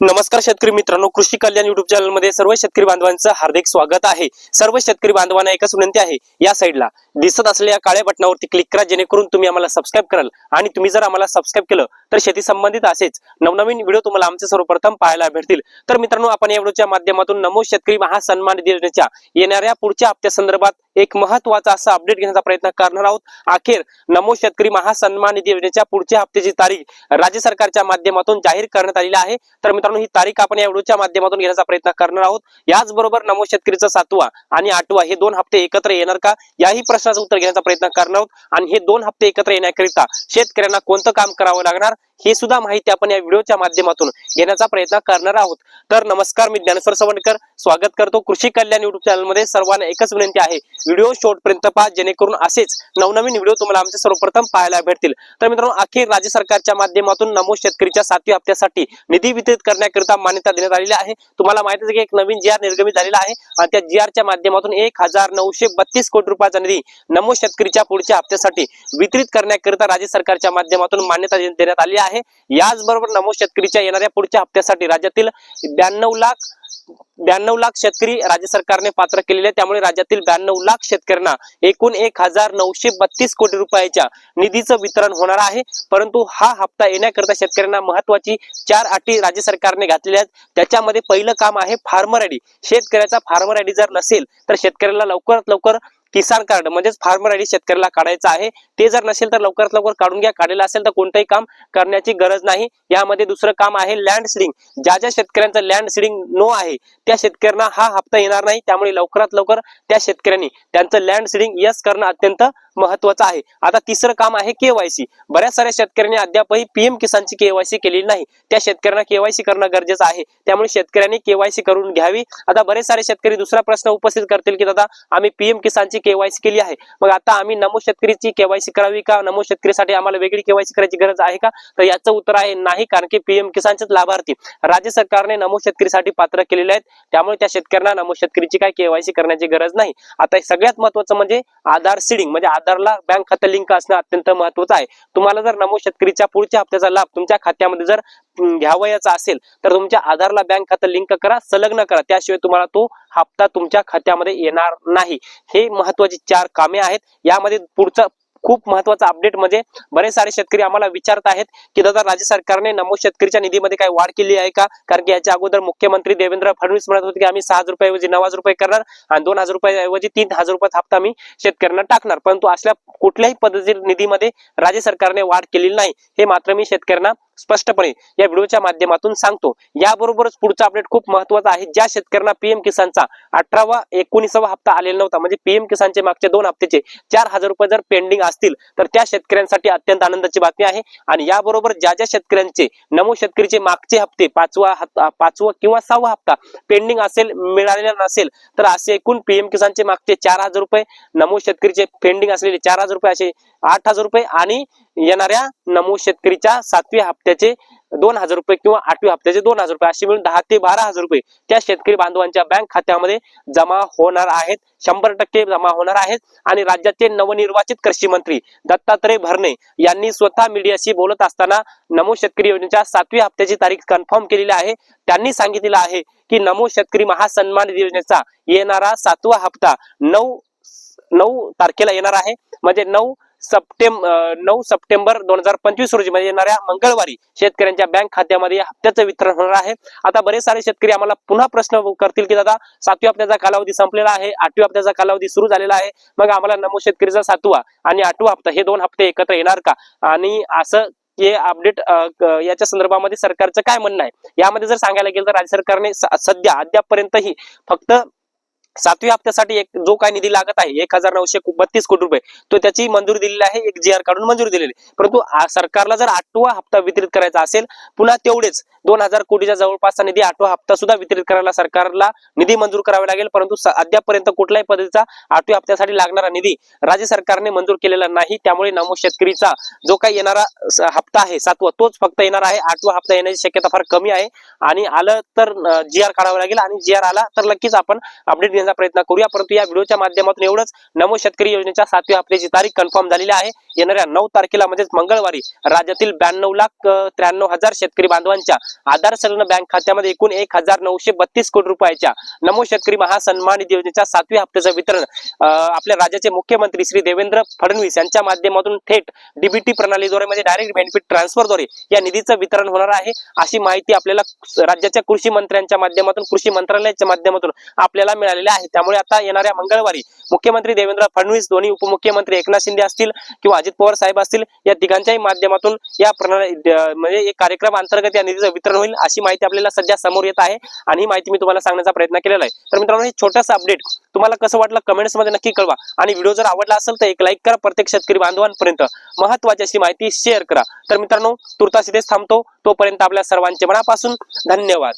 नमस्कार शेतकरी मित्रांनो कृषी कल्याण युट्यूब चॅनलमध्ये सर्व शेतकरी बांधवांचं हार्दिक स्वागत आहे. सर्व शेतकरी बांधवांना एकच विनंती आहे या साईडला दिसत असलेल्या काळ्या बटनावरती क्लिक करा जेणेकरून तुम्ही आम्हाला सबस्क्राईब कराल. आणि तुम्ही जर आम्हाला सबस्क्राईब केलं तर शेती संबंधित असेच नवनवीन व्हिडिओ तुम्हाला आमचे सर्वप्रथम पाहायला भेटतील. तर मित्रांनो आपण या व्हिडिओच्या माध्यमातून नमो शेतकरी महासन्मान योजनेच्या येणाऱ्या पुढच्या हप्त्या संदर्भात एक महत्त्वाचा असा अपडेट घेण्याचा प्रयत्न करणार आहोत. अखेर नमो शेतकरी महासन्मान निधी योजनेच्या पुढच्या हप्त्याची तारीख राज्य सरकारच्या माध्यमातून जाहीर करण्यात आलेली आहे. तर मित्रांनो ही तारीख आपण या व्हिडिओच्या माध्यमातून घेण्याचा प्रयत्न करणार आहोत. याचबरोबर नमो शेतकरीचा सातवा आणि आठवा हे दोन हप्ते एकत्र येणार का? याही प्रश्नाचं उत्तर घेण्याचा प्रयत्न करणार आहोत. आणि हे दोन हप्ते एकत्र येण्याकरिता शेतकऱ्यांना कोणतं काम करावं लागणार? हे सुद्धा माहिती आपण या व्हिडिओच्या माध्यमातून घेण्याचा प्रयत्न करणार आहोत. तर नमस्कार मी ज्ञानेश्वर सवणकर स्वागत करतो कृषी कल्याण युट्यूब चॅनलमध्ये. सर्वांना एकच विनंती आहे व्हिडिओ शेवट पहा जेणेकरून असेच नवनवीन व्हिडिओ तुम्हाला आमचे सर्वप्रथम पाहायला भेटतील. तर मित्रांनो अखेर राज्य सरकारच्या माध्यमातून नमो शेतकरीच्या सातव्या हप्त्यासाठी निधी वितरित करण्याकरिता मान्यता देण्यात आलेली आहे. तुम्हाला माहिती आहे की एक नवीन जी आर निर्गमित झालेला आहे आणि त्या जी च्या माध्यमातून एक हजार नऊशे बत्तीस कोटी रुपयाचा निधी नमो शेतकरीच्या पुढच्या हप्त्यासाठी वितरित करण्याकरिता राज्य सरकारच्या माध्यमातून मान्यता देण्यात आली आहे. आहे. याचबरोबर नमो शेतकरीच्या येणाऱ्या पुढच्या हप्त्यासाठी राज्यातील ब्याण्णव लाख ब्याण्णव लाख शेतकरी राज्य सरकारने पात्र केलेले आहे त्यामुळे राज्यातील ब्याण्णव लाख शेतकऱ्यांना एकूण एक हजार नऊशे बत्तीस कोटी रुपयाच्या निधीचं वितरण होणार आहे. परंतु हा हप्ता येण्याकरिता शेतकऱ्यांना महत्वाची चार अटी राज्य सरकारने घातलेल्या आहेत. त्याच्यामध्ये पहिलं काम आहे फार्मर आयडी शेतकऱ्याचा फार्मर आयडी जर नसेल तर शेतकऱ्याला लवकरात लवकर किसान कार्ड म्हणजेच फार्मर आयडी शेतकऱ्याला काढायचं आहे. ते जर नसेल तर लवकरात लवकर काढून घ्या. काढलेलं असेल तर कोणतंही काम करण्याची गरज नाही. यामध्ये दुसरं काम आहे लँड सिडिंग ज्या ज्या शेतकऱ्यांचं लँड सिडिंग नो आहे त्या शेतकऱ्यांना हा हप्ता येणार नाही. त्यामुळे लवकरात लवकर त्या शेतकऱ्यांनी त्यांचं लँड सिडिंग यस करणं अत्यंत महत्वाचं आहे. आता तिसरं काम आहे केवायसी बऱ्याच साऱ्या शेतकऱ्यांनी अद्यापही पीएम किसानची केवायसी केलेली नाही. त्या शेतकऱ्यांना केवायसी करणं गरजेचं आहे. त्यामुळे शेतकऱ्यांनी केवायसी करून घ्यावी. आता बरेच सारे शेतकरी दुसरा प्रश्न उपस्थित करतील की दादा आम्ही पीएम किसानची केवायसी केली आहे. मग आता आम्ही नमो शेतकरीची केवायसी करावी का? नमो शेतकरीसाठी आम्हाला वेगळी केवायसी करायची गरज आहे का? तर याचं उत्तर आहे नाही कारण की पीएम किसानचेच लाभार्थी. राज्य सरकारने नमो शेतकरीसाठी पात्र केलेले आहेत. त्यामुळे त्या शेतकऱ्यांना नमो शेतकरीची काय केवायसी करण्याची गरज नाही. आता सगळ्यात महत्वाचं म्हणजे आधार सीडिंग म्हणजे आधारला बँक खातं लिंक असणं अत्यंत महत्वाचं आहे. तुम्हाला जर नमो शेतकरीच्या पुढच्या हप्त्याचा लाभ तुमच्या खात्यामध्ये जर घ्यावयाचा असेल तर तुमच्या आधारला बँक खातं लिंक करा संलग्न करा. त्याशिवाय तुम्हाला तो हप्ता तुमच्या खात्यामध्ये येणार नाही. हे महत्वाची चार कामे आहेत. यामध्ये पुढचं खूप महत्त्वाचा अपडेट म्हणजे बरेच सारे शेतकरी आम्हाला विचारत आहेत की दादा राज्य सरकारने नमो शेतकरीच्या निधीमध्ये काय वाढ केली आहे का? कारण की याच्या अगोदर मुख्यमंत्री देवेंद्र फडणवीस म्हणत होते की आम्ही सहा रुपयाऐवजी नऊ हजार रुपये करणार आणि दोन हजार रुपयाऐवजी तीन हजार रुपये हप्ता आम्ही शेतकऱ्यांना टाकणार. परंतु असल्या कुठल्याही पद्धतीच्या निधीमध्ये राज्य सरकारने वाढ केलेली नाही. हे मात्र मी शेतकऱ्यांना स्पष्टपणे या व्हिडिओच्या माध्यमातून सांगतो. याबरोबरच पुढचा अपडेट खूप महत्त्वाचा आहे. ज्या शेतकऱ्यांना पीएम किसानचा अठरावा एकोणीसावा हप्ता आलेला नव्हता म्हणजे पीएम किसानचे मागचे दोन हप्त्याचे चार हजार रुपये जर पेंडिंग असतील तर त्या शेतकऱ्यांसाठी अत्यंत आनंदाची बातमी आहे. आणि याबरोबर ज्या ज्या शेतकऱ्यांचे नमो शेतकरीचे मागचे हप्ते पाचवा पाचवा किंवा सहावा हप्ता पेंडिंग असेल मिळालेला नसेल तर असे एकूण पीएम किसानचे मागचे चार हजार रुपये नमो शेतकरीचे पेंडिंग असलेले चार हजार रुपये असे आठ हजार रुपये आणि येणाऱ्या नमो शेतकरीच्या सातव्या हप्त्याचे दोन हजार रुपये किंवा आठव्या हप्त्याचे दोन हजार रुपये असे मिळून दहा ते बारा हजार रुपये त्या शेतकरी बांधवांच्या बँक खात्यामध्ये जमा होणार आहेत. शंभर टक्के जमा होणार आहेत. आणि राज्याचे नवनिर्वाचित कृषी मंत्री दत्तात्रय भरणे यांनी स्वतः मीडियाशी बोलत असताना नमो शेतकरी योजनेच्या सातव्या हप्त्याची तारीख कन्फर्म केलेली आहे. त्यांनी सांगितलेलं आहे की नमो शेतकरी महासन्मान निधी योजनेचा येणारा सातवा हप्ता नऊ नऊ तारखेला येणार आहे. म्हणजे नऊ सप्टेंबर नऊ सप्टेंबर दोन हजार पंचवीस रोजी म्हणजे येणाऱ्या मंगळवारी शेतकऱ्यांच्या बँक खात्यामध्ये हप्त्याचं वितरण होणार आहे. आता बरेच सारे शेतकरी आम्हाला पुन्हा प्रश्न करतील की दादा सातव्या हप्त्याचा कालावधी संपलेला आहे आठव्या हप्त्याचा कालावधी सुरू झालेला आहे मग आम्हाला नमो शेतकरीचा सातवा आणि आठवा हप्ता हे दोन हप्ते एकत्र येणार का? आणि असं हे अपडेट याच्या संदर्भामध्ये सरकारचं काय म्हणणं आहे? यामध्ये जर सांगायला गेलं तर राज्य सरकारने सध्या अद्यापपर्यंतही फक्त सातव्या हप्त्यासाठी एक जो काय निधी लागत आहे एक हजार नऊशे बत्तीस कोटी रुपये तो त्याची मंजुरी दिलेली आहे एक जी आर काढून मंजुरी दिलेली आहे. परंतु सरकारला जर आठवा हप्ता वितरित करायचा असेल पुन्हा तेवढेच दोन हजार कोटीच्या जवळपासचा निधी आठवा हप्ता सुद्धा वितरित करायला सरकारला निधी मंजूर करावा लागेल परंतु स- अद्यापपर्यंत कुठल्याही पद्धतीचा आठव्या हप्त्यासाठी लागणारा निधी राज्य सरकारने मंजूर केलेला नाही. त्यामुळे नमो शेतकरीचा जो काही येणारा हप्ता आहे सातवा तोच फक्त येणार आहे. आठवा हप्ता येण्याची शक्यता फार कमी आहे. आणि आलं तर जी आर काढावा लागेल आणि जी आर आला तर नक्कीच आपण अपडेट घेण्याचा प्रयत्न करूया. परंतु या व्हिडिओच्या माध्यमातून एवढंच. नमो शेतकरी योजनेच्या सातव्या हप्त्याची तारीख कन्फर्म झालेली आहे. येणाऱ्या नऊ तारखेला म्हणजेच मंगळवारी राज्यातील ब्याण्णव लाख त्र्याण्णव हजार शेतकरी बांधवांच्या आधार संलग्न बँक खात्यामध्ये एकूण एक हजार नऊशे बत्तीस कोटी रुपयाच्या नमो शेतकरी महासन्मान निधी योजनेच्या सातव्या हप्त्याचं वितरण आपल्या राज्याचे मुख्यमंत्री श्री देवेंद्र फडणवीस यांच्या माध्यमातून थेट डीबीटी प्रणालीद्वारे म्हणजे डायरेक्ट बेनिफिट ट्रान्सफरद्वारे या निधीचं वितरण होणार आहे. अशी माहिती आपल्याला राज्याच्या कृषी मंत्र्यांच्या माध्यमातून कृषी मंत्रालयाच्या माध्यमातून आपल्याला मिळालेली आहे. त्यामुळे आता येणाऱ्या मंगळवारी मुख्यमंत्री देवेंद्र फडणवीस दोन्ही उपमुख्यमंत्री एकनाथ शिंदे असतील किंवा अजित पवार साहेब असतील या तिघांच्याही माध्यमातून या प्रणाली म्हणजे एक कार्यक्रम अंतर्गत या निधीचं वितरण होईल अशी माहिती आपल्याला सध्या समोर येत आहे आणि ही माहिती मी तुम्हाला सांगण्याचा प्रयत्न केलेला आहे. तर मित्रांनो हे छोटंसं अपडेट तुम्हाला कसं वाटलं कमेंट्समध्ये नक्की कळवा आणि व्हिडिओ जर आवडला असेल तर एक लाईक करा प्रत्येक शेतकरी बांधवांपर्यंत महत्वाची अशी माहिती शेअर करा. तर मित्रांनो तुर्तास इथेच थांबतो. तोपर्यंत आपल्या सर्वांचे मनापासून धन्यवाद.